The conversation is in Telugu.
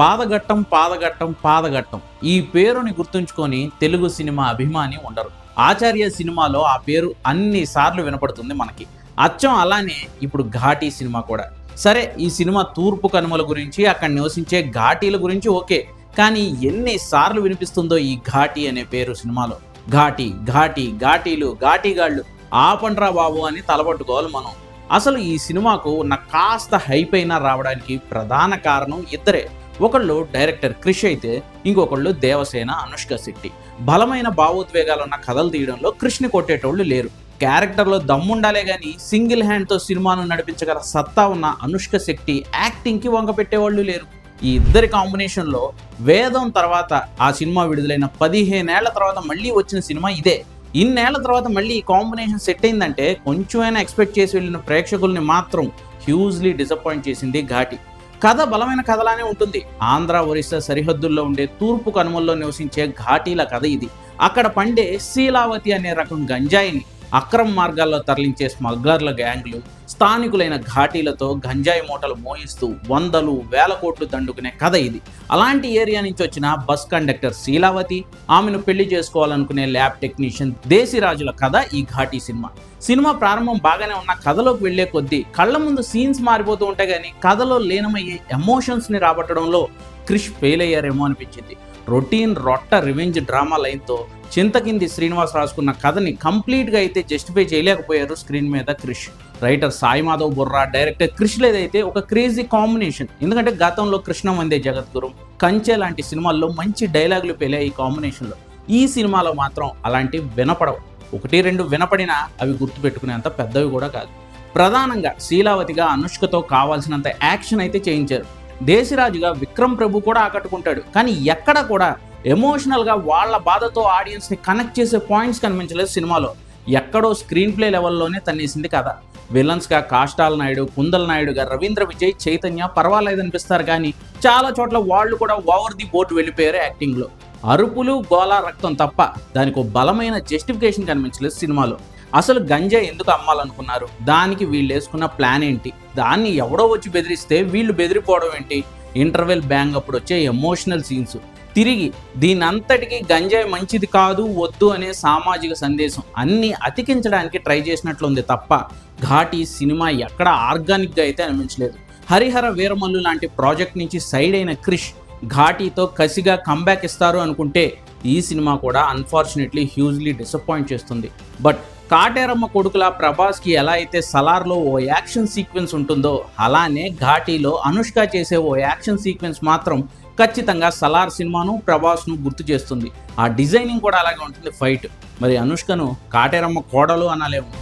పాదఘట్టం పాదఘట్టం పాదఘట్టం. ఈ పేరుని గుర్తుంచుకొని తెలుగు సినిమా అభిమాని ఉండరు. ఆచార్య సినిమాలో ఆ పేరు అన్ని సార్లు వినపడుతుంది మనకి. అచ్చం అలానే ఇప్పుడు ఘాటీ సినిమా కూడా. సరే ఈ సినిమా తూర్పు కనుమల గురించి అక్కడ నివసించే ఘాటీల గురించి ఓకే. కానీ ఎన్నిసార్లు వినిపిస్తుందో ఈ ఘాటీ అనే పేరు సినిమాలో. ఘాటీ ఘాటీ ఘాటీలు ఘాటీగాళ్ళు. ఆపండ్రా బాబు అని తలపట్టుకోవాలి మనం. అసలు ఈ సినిమాకు ఉన్న కాస్త హైప్ అయినా రావడానికి ప్రధాన కారణం ఇద్దరే. ఒకళ్ళు డైరెక్టర్ క్రిష్ అయితే ఇంకొకళ్ళు దేవసేన అనుష్క శెట్టి. బలమైన భావోద్వేగాలు ఉన్న కథలు తీయడంలో కృష్ని కొట్టేటోళ్ళు లేరు. క్యారెక్టర్లో దమ్ముండాలే కానీ సింగిల్ హ్యాండ్తో సినిమాను నడిపించగల సత్తా ఉన్న అనుష్క శెట్టి యాక్టింగ్కి వంక పెట్టేవాళ్ళు లేరు. ఈ ఇద్దరి కాంబినేషన్లో వేదం తర్వాత ఆ సినిమా విడుదలైన పదిహేనేళ్ళ తర్వాత మళ్ళీ వచ్చిన సినిమా ఇదే. ఇన్నేళ్ళ తర్వాత మళ్ళీ ఈ కాంబినేషన్ సెట్ అయిందంటే కొంచెమైనా ఎక్స్పెక్ట్ చేసి వెళ్ళిన ప్రేక్షకుల్ని మాత్రం హ్యూజ్లీ డిసప్పాయింట్ చేసింది ఘాటి. కథ బలమైన కథలానే ఉంటుంది. ఆంధ్ర ఒరిస్సా సరిహద్దుల్లో ఉండే తూర్పు కనుమల్లో నివసించే ఘాటీల కథ ఇది. అక్కడ పండే శీలావతి అనే రకం గంజాయిని అక్రమ మార్గాల్లో తరలించే స్మగ్లర్ల గ్యాంగ్లు స్థానికులైన ఘాటీలతో గంజాయి మూటలు మోయిస్తూ వందలు వేల కోట్లు దండుకునే కథ ఇది. అలాంటి ఏరియా నుంచి వచ్చిన బస్ కండక్టర్ శీలావతి ఆమెను పెళ్ళి చేసుకోవాలనుకునే ల్యాబ్ టెక్నీషియన్ దేశీరాజుల కథ ఈ ఘాటీ సినిమా. సినిమా ప్రారంభం బాగానే ఉన్న కథలోకి వెళ్ళే కొద్దీ కళ్ళ ముందు సీన్స్ మారిపోతూ ఉంటాయి కానీ కథలో లీనమయ్యే ఎమోషన్స్ని రాబట్టడంలో క్రిష్ ఫెయిల్ అయ్యారేమో అనిపించింది. రొటీన్ రొట్ట రివెంజ్ డ్రామా లైన్తో చింతకింది శ్రీనివాస్ రాసుకున్న కథని కంప్లీట్గా అయితే జస్టిఫై చేయలేకపోయారు స్క్రీన్ మీద క్రిష్. రైటర్ సాయి మాధవ్ బుర్రా డైరెక్టర్ క్రిష్ లేదైతే ఒక క్రేజీ కాంబినేషన్. ఎందుకంటే గతంలో కృష్ణ వందే జగద్గురు కంచె లాంటి సినిమాల్లో మంచి డైలాగులు పేలే ఈ కాంబినేషన్లో. ఈ సినిమాలో మాత్రం అలాంటివి వినపడవు. ఒకటి రెండు వినపడినా అవి గుర్తుపెట్టుకునేంత పెద్దవి కూడా కాదు. ప్రధానంగా శీలావతిగా అనుష్కతో కావాల్సినంత యాక్షన్ అయితే చేయించారు. దేశరాజుగా విక్రమ్ ప్రభు కూడా ఆకట్టుకుంటాడు. కానీ ఎక్కడ కూడా ఎమోషనల్గా వాళ్ళ బాధతో ఆడియన్స్ని కనెక్ట్ చేసే పాయింట్స్ కనిపించలేదు సినిమాలో. ఎక్కడో స్క్రీన్ ప్లే లెవెల్లోనే తన్నేసింది కదా విలన్స్గా కాష్టాల నాయుడు కుందల నాయుడుగా రవీంద్ర విజయ్ చైతన్య పర్వాలేదు అనిపిస్తారు కానీ చాలా చోట్ల వాళ్ళు కూడా ఓవర్ ది బోర్డు వెళ్ళిపోయారు యాక్టింగ్లో అరుపులు గోలా రక్తం తప్ప దానికి ఒక బలమైన జస్టిఫికేషన్ కనిపించలేదు సినిమాలో. అసలు గంజా ఎందుకు అమ్మాలనుకున్నారు? దానికి వీళ్ళు వేసుకున్న ప్లాన్ ఏంటి? దాన్ని ఎవడో వచ్చి బెదిరిస్తే వీళ్ళు బెదిరిపోవడం ఏంటి? ఇంటర్వెల్ బ్యాంగ్ అప్పుడు వచ్చే ఎమోషనల్ సీన్స్ తిరిగి దీని అంతటికీ గంజాయి మంచిది కాదు వద్దు అనే సామాజిక సందేశం అన్నీ అతికించడానికి ట్రై చేసినట్లుంది తప్ప ఘాటి సినిమా ఎక్కడ ఆర్గానిక్గా అయితే అనిపించలేదు. హరిహర వీరమల్లు లాంటి ప్రాజెక్ట్ నుంచి సైడ్ అయిన క్రిష్ ఘాటీతో కసిగా కంబ్యాక్ ఇస్తారు అనుకుంటే ఈ సినిమా కూడా అన్ఫార్చునేట్లీ హ్యూజ్లీ డిసప్పాయింట్ చేస్తుంది. బట్ కాటేరమ్మ కొడుకుల ప్రభాస్కి ఎలా అయితే సలార్లో ఓ యాక్షన్ సీక్వెన్స్ ఉంటుందో అలానే ఘాటీలో అనుష్క చేసే ఓ యాక్షన్ సీక్వెన్స్ మాత్రం ఖచ్చితంగా సలార్ సినిమాను ప్రభాస్ను గుర్తు చేస్తుంది. ఆ డిజైనింగ్ కూడా అలాగే ఉంటుంది ఫైట్. మరి అనుష్కను కాటేరమ్మ కోడలు అనలేము.